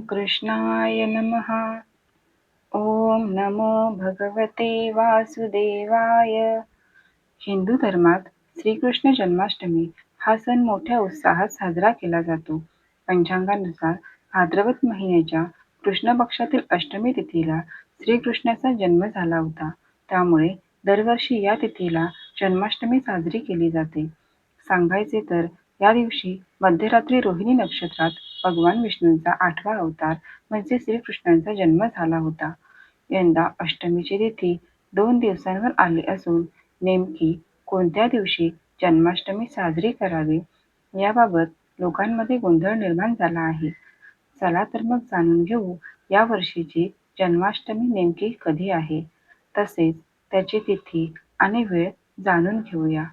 कृष्णाय नमः। ओम नमो भगवते वासुदेवाय। हिंदू धर्मात श्रीकृष्ण जन्माष्टमी हा सण मोठ्या उत्साहात साजरा केला जातो. पंचांगानुसार भाद्रवत महिन्याच्या कृष्ण पक्षातील अष्टमी तिथीला श्रीकृष्णाचा जन्म झाला होता. त्यामुळे दरवर्षी या तिथीला जन्माष्टमी साजरी केली जाते. सांगायचे तर या दिवशी मध्यरात्री रोहिणी नक्षत्रात भगवान विष्णूंचा आठवा अवतार म्हणजे श्रीकृष्णांचा जन्म झाला होता. यंदा अष्टमीची तिथी दोन दिवसांवर आली असून नेमकी कोणत्या दिवशी जन्माष्टमी साजरी करावी याबाबत लोकांमध्ये गोंधळ निर्माण झाला आहे. चला तर मग जाणून घेऊ या वर्षीची जन्माष्टमी नेमकी कधी आहे. तसेच त्याची तिथी आणि वेळ जाणून घेऊया.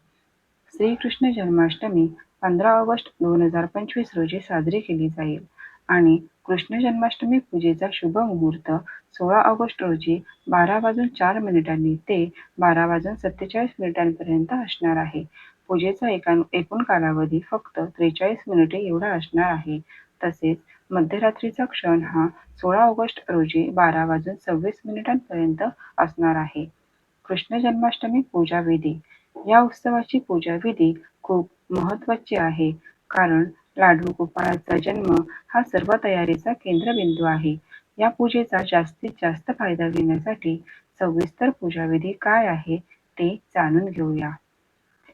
श्रीकृष्ण जन्माष्टमी पंधरा ऑगस्ट दोन हजार पंचवीस रोजी साजरी केली जाईल. आणि कृष्ण जन्माष्टमी पूजेचा शुभ मुहूर्त सोळा ऑगस्ट रोजी बारा वाजून चार मिनिटांनी ते बारा वाजून सत्तेचाळीस मिनिटांपर्यंत असणार आहे. पूजेचा एका एकूण कालावधी फक्त त्रेचाळीस मिनिटे एवढा असणार आहे. तसेच मध्यरात्रीचा क्षण हा सोळा ऑगस्ट रोजी बारा वाजून सव्वीस मिनिटांपर्यंत असणार आहे. कृष्ण जन्माष्टमी पूजा विधी. या उत्सवाची पूजा विधी खूप महत्त्वाचे आहे. कारण लाडू गोपाळाचा जन्म हा सर्व तयारीचा केंद्रबिंदू आहे. या पूजेचा जास्तीत जास्त फायदा घेण्यासाठी सविस्तर पूजाविधी काय आहे ते जाणून घेऊया.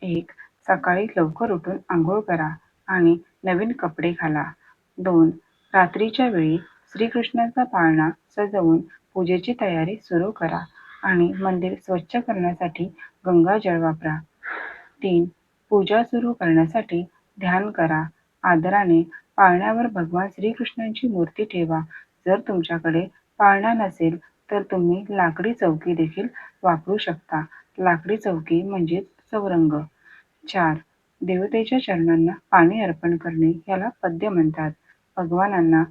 एक सकाळी लवकर उठून आंघोळ करा आणि नवीन कपडे घाला. दोन रात्रीच्या वेळी श्रीकृष्णाचा पाळणा सजवून पूजेची तयारी सुरू करा आणि मंदिर स्वच्छ करण्यासाठी गंगाजळ वापरा. तीन पूजा सुरू करण्यासाठी ध्यान करा. आदराने पाळण्यावर भगवान श्रीकृष्णांची मूर्ती ठेवा. जर तुमच्याकडे पाळणा नसेल तर तुम्ही लाकडी चौकी देखील वापरू शकता. लाकडी चौकी म्हणजे चौरंग चार. देवतेच्या चरणांना पाणी अर्पण करणे याला पद्य म्हणतात. भगवानांना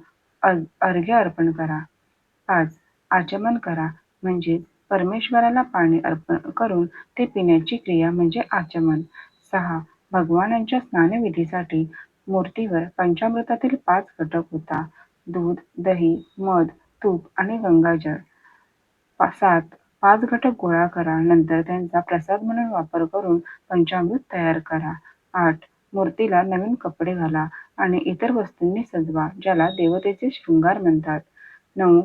अर्घ्य अर्पण करा. पाच. आचमन करा. म्हणजे परमेश्वराला पाणी अर्पण करून ते पिण्याची क्रिया म्हणजे आचमन. सहा भगवानांच्या स्नानविधीसाठी मूर्तीवर पंचामृतातील पाच घटक होता. दूध दही मध तूप आणि गंगाजळ. सात पाच घटक गोळा करा. नंतर त्यांचा प्रसाद म्हणून वापर करून पंचामृत तयार करा. आठ मूर्तीला नवीन कपडे घाला आणि इतर वस्तूंनी सजवा ज्याला देवतेचे शृंगार म्हणतात. नऊ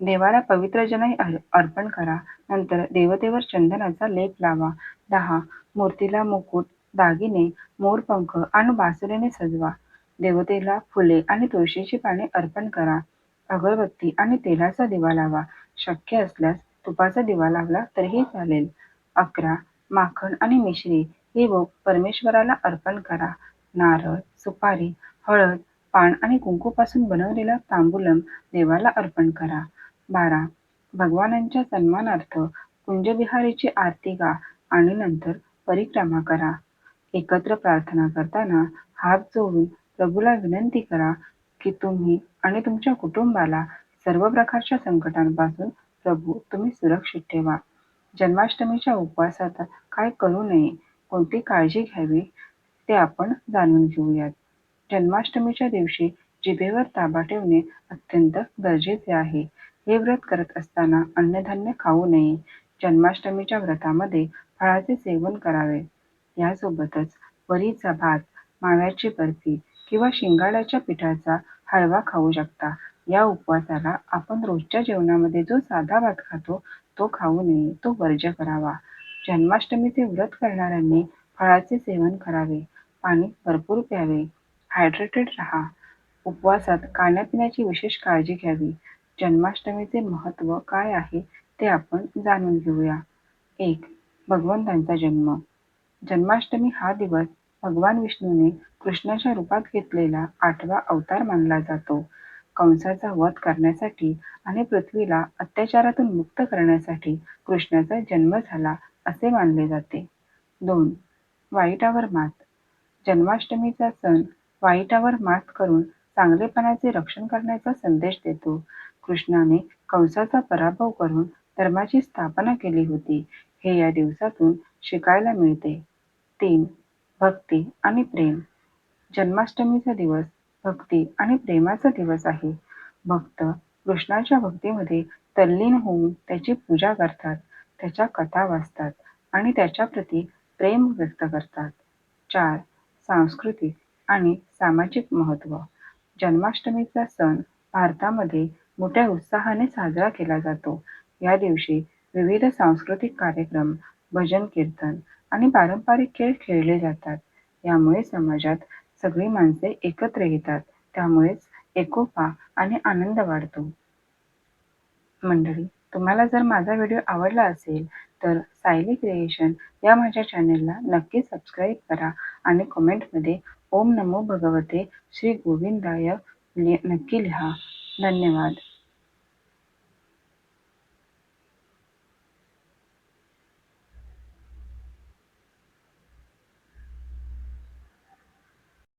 देवाला पवित्र जनाई अर्पण करा. नंतर देवतेवर चंदनाचा लेप लावा. दहा मूर्तीला मुकुट दागिने मोरपंख आणि बासुरीने सजवा. देवतेला फुले आणि तुळशीची पाने अर्पण करा. अगरबत्ती आणि तेलाचा दिवा लावा. शक्य असल्यास तुपाचा दिवा लावला तरीही चालेल. अकरा माखण आणि मिश्री हे भोग परमेश्वराला अर्पण करा. नारळ सुपारी हळद पान आणि कुंकूपासून बनवलेला तांबूलम देवाला अर्पण करा. बारा. भगवानांच्या सन्मानार्थ कुंजविहारीची आरती गा आणि नंतर परिक्रमा करा. एकत्र प्रार्थना करताना हात जोडून प्रभूला विनंती करा की तुम्ही आणि तुमच्या कुटुंबाला सर्व प्रकारच्या संकटांपासून प्रभू तुम्ही सुरक्षित ठेवा. जन्माष्टमीच्या उपवासात काय करू नये कोणती काळजी घ्यावी ते आपण जाणून घेऊयात. जन्माष्टमीच्या दिवशी जिभेवर ताबा ठेवणे अत्यंत गरजेचे आहे. हे व्रत करत असताना अन्नधान्य खाऊ नये. जन्माष्टमीच्या व्रतामध्ये फळाचे सेवन करावे. यासोबतच वरीचा भात माव्याची बर्फी किंवा शिंगाड्याच्या पिठाचा हलवा खाऊ शकता. या उपवासाला आपण रोजच्या जेवणामध्ये जो साधा भात खातो तो खाऊ नये तो वर्ज्य करावा. जन्माष्टमीचे व्रत करणाऱ्यांनी फळाचे सेवन करावे. पाणी भरपूर प्यावे. हायड्रेटेड राहा. उपवासात खाण्यापिण्याची विशेष काळजी घ्यावी. जन्माष्टमीचे महत्त्व काय आहे ते आपण जाणून घेऊया. एक भगवंतांचा जन्म. जन्माष्टमी हा दिवस भगवान विष्णूने कृष्णाच्या रूपात घेतलेला आठवा अवतार मानला जातो. कंसाचा वध करण्यासाठी आणि पृथ्वीला अत्याचारातून मुक्त करण्यासाठी कृष्णाचा जन्म झाला असे मानले जाते. दोन वाईटावर मात. जन्माष्टमीचा सण वाईटावर मात करून चांगलेपणाचे रक्षण करण्याचा संदेश देतो. कृष्णाने कंसाचा पराभव करून धर्माची स्थापना केली होती. हे या दिवसातून शिकायला मिळते. तीन भक्ती आणि प्रेम. जन्माष्टमीचा दिवस भक्ती आणि प्रेमाचा दिवस आहे. भक्त कृष्णाच्या भक्तीमध्ये तल्लीन होऊन त्याची पूजा करतात त्याच्या कथा वाचतात आणि त्याच्या प्रती प्रेम व्यक्त करतात. चार सांस्कृतिक आणि सामाजिक महत्त्व जन्माष्टमीचा सण भारतामध्ये मोठ्या उत्साहाने साजरा केला जातो. या दिवशी विविध सांस्कृतिक कार्यक्रम भजन कीर्तन आणि पारंपरिक खेळ खेळले जातात. यामुळे समाजात सगळी माणसे एकत्र येतात. त्यामुळेच एकोपा आणि आनंद वाढतो. मंडळी तुम्हाला जर माझा व्हिडिओ आवडला असेल तर सायली क्रिएशन या माझ्या चॅनेलला नक्की सबस्क्राईब करा आणि कमेंटमध्ये ओम नमो भगवते श्री गोविंदाय नक्की लिहा. धन्यवाद.